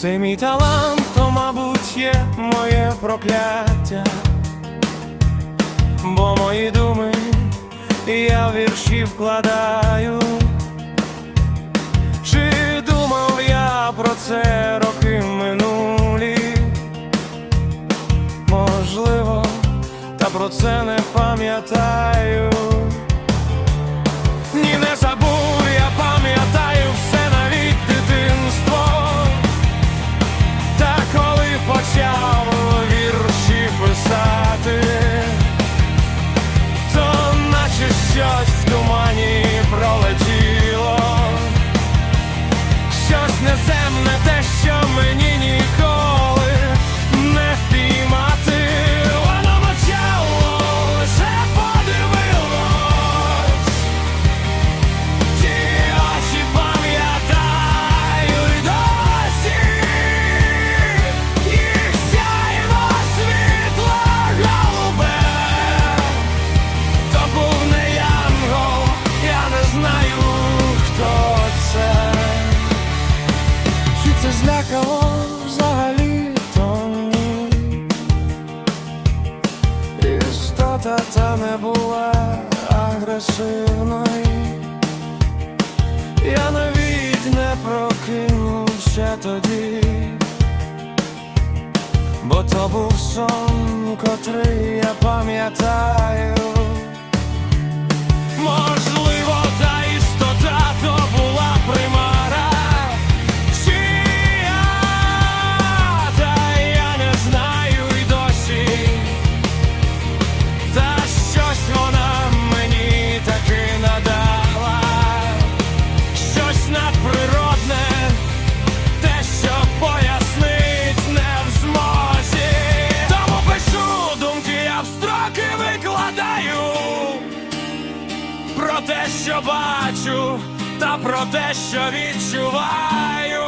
Цей мій талант, то, мабуть, є моє прокляття, бо мої думи я в вірші вкладаю. Чи думав я про це роки минулі? Можливо, та про це не пам'ятаю. Щось в тумані пролетіло, щось неземне, те, що мені ніколи це взагалі то. Істота та не була агресивною. Я навіть не прокинувся тоді, бо то був сон, котрий я пам'ятаю. Про те, що бачу, та про те, що відчуваю.